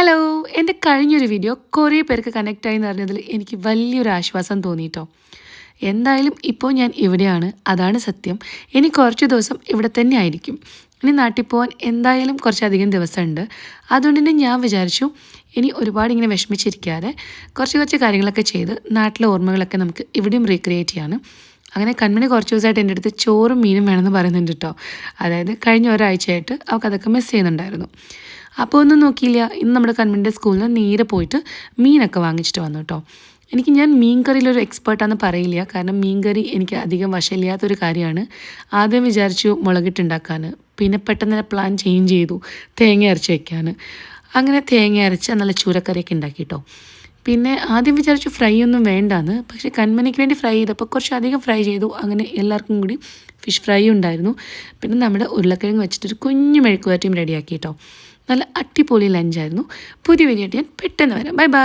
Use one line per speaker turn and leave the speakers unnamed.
Hello എന്റെ കഴിഞ്ഞൊരു video കുറേ പേർക്ക് കണക്റ്റ് ആയി എന്ന് പറഞ്ഞതിൽ എനിക്ക് വലിയൊരു ആശ്വാസം തോന്നിയിട്ടോ എന്തായാലും ഇപ്പോൾ ഞാൻ ഇവിടെയാണ് അതാണ് സത്യം. ഇനി കുറച്ച് ദിവസം ഇവിടെ തന്നെ ആയിരിക്കും. ഇനി നാട്ടിൽ പോകാൻ എന്തായാലും കുറച്ചധികം ദിവസമുണ്ട്. അതുകൊണ്ട് തന്നെ ഞാൻ വിചാരിച്ചു ഇനി ഒരുപാട് ഇങ്ങനെ വിഷമിച്ചിരിക്കാതെ കുറച്ച് കുറച്ച് കാര്യങ്ങളൊക്കെ ചെയ്ത് നാട്ടിലെ ഓർമ്മകളൊക്കെ നമുക്ക് ഇവിടെയും റീക്രിയേറ്റ് ചെയ്യാണ്. അങ്ങനെ കൺമണി കുറച്ച് ദിവസമായിട്ട് എന്റെ അടുത്ത് ചോറും മീനും വേണമെന്ന് പറയുന്നുണ്ട് കേട്ടോ അതായത് കഴിഞ്ഞ ഒരാഴ്ചയായിട്ട് അവൾക്ക് അതൊക്കെ മിസ് ചെയ്യുന്നുണ്ടായിരുന്നു. അപ്പോൾ ഒന്നും നോക്കിയില്ല. ഇന്ന് നമ്മുടെ കൺമണിന്റെ സ്കൂളിൽ നിന്ന് നേരെ പോയിട്ട് മീനൊക്കെ വാങ്ങിച്ചിട്ട് വന്നു കേട്ടോ എനിക്ക് ഞാൻ മീൻ കറിയിലൊരു എക്സ്പേർട്ടാന്ന് പറയില്ല. കാരണം മീൻ കറി എനിക്ക് അധികം വശമില്ലാത്തൊരു കാര്യമാണ്. ആദ്യം വിചാരിച്ചു മുളകിട്ടുണ്ടാക്കാൻ പിന്നെ പെട്ടെന്ന് തന്നെ പ്ലാൻ ചേഞ്ച് ചെയ്തു. തേങ്ങ അരച്ച് വയ്ക്കാൻ അങ്ങനെ തേങ്ങ അരച്ച് നല്ല ചൂരക്കറിയൊക്കെ ഉണ്ടാക്കി കേട്ടോ പിന്നെ ആദ്യം വിചാരിച്ചു ഫ്രൈ ഒന്നും വേണ്ടാന്ന്. പക്ഷേ കൺമനിക്ക് വേണ്ടി ഫ്രൈ ചെയ്തപ്പോൾ കുറച്ച് അധികം ഫ്രൈ ചെയ്തു. അങ്ങനെ എല്ലാവർക്കും കൂടി ഫിഷ് ഫ്രൈ ഉണ്ടായിരുന്നു. പിന്നെ നമ്മുടെ ഉരുളക്കിഴങ്ങ് വെച്ചിട്ടൊരു കുഞ്ഞു മെഴുക്കുവാറ്റിയും റെഡിയാക്കി കേട്ടോ നല്ല അടിപൊളി ലഞ്ചായിരുന്നു പുതിയ വീഡിയോ ഞാൻ പെട്ടെന്ന് വരാം. Bye bye